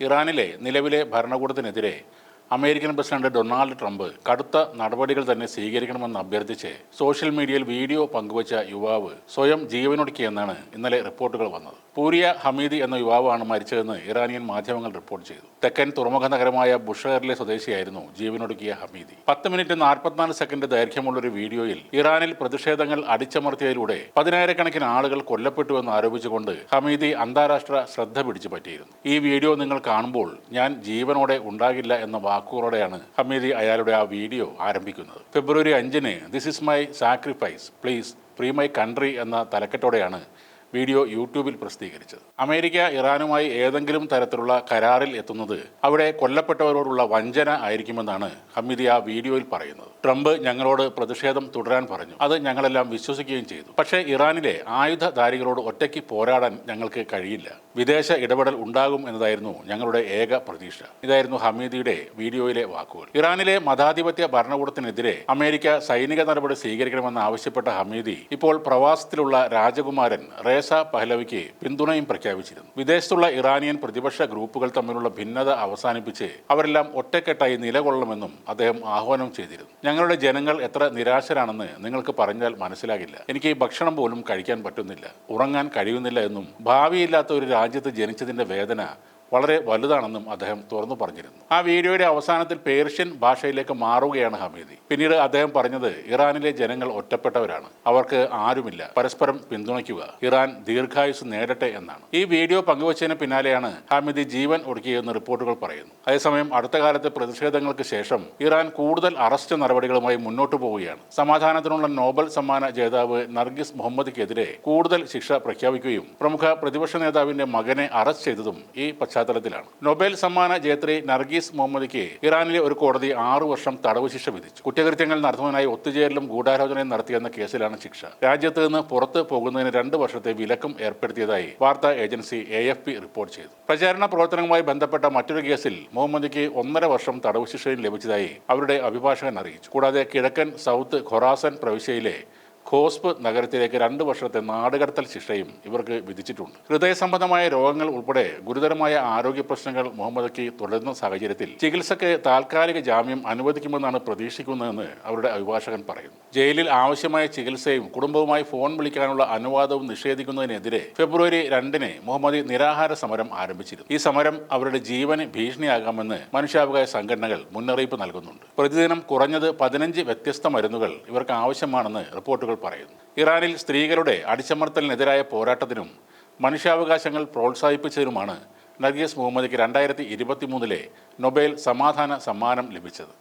ഇറാനിലെ നിലവിലെ ഭരണകൂടത്തിനെതിരെ അമേരിക്കൻ പ്രസിഡന്റ് ഡൊണാൾഡ് ട്രംപ് കടുത്ത നടപടികൾ തന്നെ സ്വീകരിക്കണമെന്ന് അഭ്യർത്ഥിച്ച് സോഷ്യൽ മീഡിയയിൽ വീഡിയോ പങ്കുവച്ച യുവാവ് സ്വയം ജീവനൊടുക്കിയെന്നാണ് ഇന്നലെ റിപ്പോർട്ടുകൾ വന്നത്. പൂരിയ ഹമീദി എന്ന യുവാവാണ് മരിച്ചതെന്ന് ഇറാനിയൻ മാധ്യമങ്ങൾ റിപ്പോർട്ട് ചെയ്തു. തെക്കൻ തുറമുഖ നഗരമായ ബുഷഹറിലെ സ്വദേശിയായിരുന്നു ജീവനൊടുക്കിയ ഹമീദി. പത്ത് മിനിറ്റ് നാൽപ്പത്തിനാല് സെക്കൻഡ് ദൈർഘ്യമുള്ള ഒരു വീഡിയോയിൽ ഇറാനിൽ പ്രതിഷേധങ്ങൾ അടിച്ചമർത്തിയതിലൂടെ പതിനായിരക്കണക്കിന് ആളുകൾ കൊല്ലപ്പെട്ടുവെന്ന് ആരോപിച്ചുകൊണ്ട് ഹമീദി അന്താരാഷ്ട്ര ശ്രദ്ധ പിടിച്ചു പറ്റിയിരുന്നു ഈ വീഡിയോ നിങ്ങൾ കാണുമ്പോൾ ഞാൻ ജീവനോടെ ഉണ്ടാകില്ല എന്ന വാക്കുകളോടെയാണ് ഹമീദി അയാളുടെ ആ വീഡിയോ ആരംഭിക്കുന്നത്. ഫെബ്രുവരി അഞ്ചിന് this is my sacrifice please free my country എന്ന തലക്കെട്ടോടെയാണ് വീഡിയോ യൂട്യൂബിൽ പ്രസിദ്ധീകരിച്ചത്. അമേരിക്ക ഇറാനുമായി ഏതെങ്കിലും തരത്തിലുള്ള കരാറിൽ എത്തുന്നത് അവിടെ കൊല്ലപ്പെട്ടവരോടുള്ള വഞ്ചന ആയിരിക്കുമെന്നാണ് ഹമീദി ആ വീഡിയോയിൽ പറയുന്നത്. ട്രംപ് ഞങ്ങളോട് പ്രതിഷേധം തുടരാൻ പറഞ്ഞു. അത് ഞങ്ങളെല്ലാം വിശ്വസിക്കുകയും ചെയ്തു. പക്ഷേ ഇറാനിലെ ആയുധധാരികളോട് ഒറ്റയ്ക്ക് പോരാടാൻ ഞങ്ങൾക്ക് കഴിയില്ല. വിദേശ ഇടപെടൽ ഉണ്ടാകും എന്നതായിരുന്നു ഞങ്ങളുടെ ഏക പ്രതീക്ഷ. ഇതായിരുന്നു ഹമീദിയുടെ വീഡിയോയിലെ വാക്കുകൾ. ഇറാനിലെ മതാധിപത്യ ഭരണകൂടത്തിനെതിരെ അമേരിക്ക സൈനിക നടപടി സ്വീകരിക്കണമെന്ന് ആവശ്യപ്പെട്ട ഹമീദി ഇപ്പോൾ പ്രവാസത്തിലുള്ള രാജകുമാരൻ റേസ പഹ്ലവിക്ക് പിന്തുണയും പ്രഖ്യാപിച്ചിരുന്നു. വിദേശത്തുള്ള ഇറാനിയൻ പ്രതിപക്ഷ ഗ്രൂപ്പുകൾ തമ്മിലുള്ള ഭിന്നത അവസാനിപ്പിച്ച് അവരെല്ലാം ഒറ്റക്കെട്ടായി നിലകൊള്ളണമെന്നും അദ്ദേഹം ആഹ്വാനം ചെയ്തിരുന്നു. ഞങ്ങളുടെ ജനങ്ങൾ എത്ര നിരാശരാണെന്ന് നിങ്ങൾക്ക് പറഞ്ഞാൽ മനസ്സിലാകില്ല. എനിക്ക് ഭക്ഷണം പോലും കഴിക്കാൻ പറ്റുന്നില്ല. ഉറങ്ങാൻ കഴിയുന്നില്ല എന്നും ഭാവിയില്ലാത്ത ഒരു രാജ്യത്ത് ജനിച്ചതിന്റെ വേദന വളരെ വലുതാണെന്നും അദ്ദേഹം തുറന്നു പറഞ്ഞിരുന്നു. ആ വീഡിയോയുടെ അവസാനത്തിൽ പേർഷ്യൻ ഭാഷയിലേക്ക് മാറുകയാണ് ഹമീദി. പിന്നീട് അദ്ദേഹം പറഞ്ഞത് ഇറാനിലെ ജനങ്ങൾ ഒറ്റപ്പെട്ടവരാണ്. അവർക്ക് ആരുമില്ല. പരസ്പരം പിന്തുണയ്ക്കുക. ഇറാൻ ദീർഘായുസ് നേടട്ടെ എന്നാണ്. ഈ വീഡിയോ പങ്കുവച്ചതിന് പിന്നാലെയാണ് ഹമീദി ജീവൻ ഒടുക്കിയതെന്ന് റിപ്പോർട്ടുകൾ പറയുന്നു. അതേസമയം അടുത്ത കാലത്തെ പ്രതിഷേധങ്ങൾക്ക് ശേഷം ഇറാൻ കൂടുതൽ അറസ്റ്റ് നടപടികളുമായി മുന്നോട്ടു പോവുകയാണ്. സമാധാനത്തിനുള്ള നോബൽ സമ്മാന ജേതാവ് നർഗിസ് മുഹമ്മദിക്കെതിരെ കൂടുതൽ ശിക്ഷ പ്രഖ്യാപിക്കുകയും പ്രമുഖ പ്രതിപക്ഷ നേതാവിന്റെ മകനെ അറസ്റ്റ് ചെയ്തതും ഈ പശ്ചാത്തലത്തിലാണ്. നൊബേൽ സമ്മാന ജേത്രി നർഗീസ് മുഹമ്മദിക്ക് ഇറാനിലെ ഒരു കോടതി ആറു വർഷം തടവ് ശിക്ഷ വിധിച്ചു. കുറ്റകൃത്യങ്ങൾ നടത്തുന്നതിനായി ഒത്തുചേരലും ഗൂഢാലോചനയും നടത്തിയെന്ന കേസിലാണ് ശിക്ഷ. രാജ്യത്ത് നിന്ന് പുറത്ത് പോകുന്നതിന് രണ്ട് വർഷത്തെ വിലക്കും ഏർപ്പെടുത്തിയതായി വാർത്താ agency A F P report ചെയ്തു. പ്രചാരണ പ്രവർത്തനവുമായി ബന്ധപ്പെട്ട മറ്റൊരു കേസിൽ മുഹമ്മദിക്ക് ഒന്നര വർഷം തടവ് ശിക്ഷയും ലഭിച്ചതായി അവരുടെ അഭിഭാഷകൻ അറിയിച്ചു. കൂടാതെ കിഴക്കൻ സൗത്ത് ഖൊറാസൻ പ്രവിശ്യയിലെ ഖോസ്പ് നഗരത്തിലേക്ക് രണ്ട് വർഷത്തെ നാടുകടത്തൽ ശിക്ഷയും ഇവർക്ക് വിധിച്ചിട്ടുണ്ട്. ഹൃദയ സംബന്ധമായ രോഗങ്ങൾ ഉൾപ്പെടെ ഗുരുതരമായ ആരോഗ്യ പ്രശ്നങ്ങൾ മുഹമ്മദയ്ക്ക് തുടരുന്ന സാഹചര്യത്തിൽ ചികിത്സയ്ക്ക് താൽക്കാലിക ജാമ്യം അനുവദിക്കുമെന്നാണ് പ്രതീക്ഷിക്കുന്നതെന്ന് അവരുടെ അഭിഭാഷകൻ പറയുന്നു. ജയിലിൽ ആവശ്യമായ ചികിത്സയും കുടുംബവുമായി ഫോൺ വിളിക്കാനുള്ള അനുവാദവും നിഷേധിക്കുന്നതിനെതിരെ ഫെബ്രുവരി രണ്ടിന് മുഹമ്മദി നിരാഹാര സമരം ആരംഭിച്ചിരുന്നു. ഈ സമരം അവരുടെ ജീവന് ഭീഷണിയാകാമെന്ന് മനുഷ്യാവകാശ സംഘടനകൾ മുന്നറിയിപ്പ് നൽകുന്നുണ്ട്. പ്രതിദിനം കുറഞ്ഞത് പതിനഞ്ച് വ്യത്യസ്ത മരുന്നുകൾ ഇവർക്ക് ആവശ്യമാണെന്ന് റിപ്പോർട്ടുകൾ പറയുന്നു. ഇറാനിൽ സ്ത്രീകളുടെ അടിച്ചമർത്തലിനെതിരായ പോരാട്ടത്തിനും മനുഷ്യാവകാശങ്ങൾ പ്രോത്സാഹിപ്പിച്ചതിനുമാണ് നർഗീസ് മുഹമ്മദിക്ക് രണ്ടായിരത്തി ഇരുപത്തി മൂന്നിലെ നൊബേൽ സമാധാന സമ്മാനം ലഭിച്ചത്.